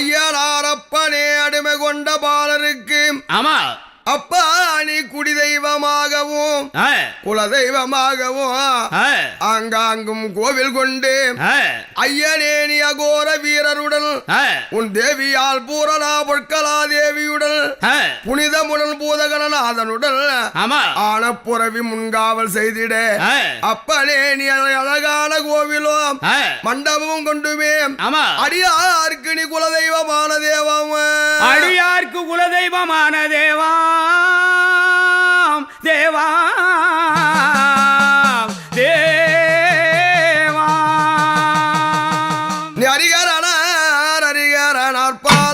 ஐயனாரப்பனே அடிமை கொண்ட பாலருக்கு. ஆமா. அப்பா நீ குடி தெய்வமாகவும் குல தெய்வமாகவும் ஆங்காங்கும் கோவில் கொண்டு ஐயனே நீ அகோர வீரருடன் உன் தேவியால் பூரணா பொற்கலா தேவியுடன் புனிதமுடன் பூதகணநாதனுடன் ஆமா. ஆனப்புறவி முன்காவல் செய்திட. அப்பனே நீ அழகான கோவிலும் ஆ, மண்டபமும் கொண்டுமே ஆமா. அடியாருக்கு நீ குலதெய்வமான தேவம். அடியார்க்கு குலதெய்வமான தேவா தேவா தேவா நீ அரிகரனார் அரிகரனார் பாலகனே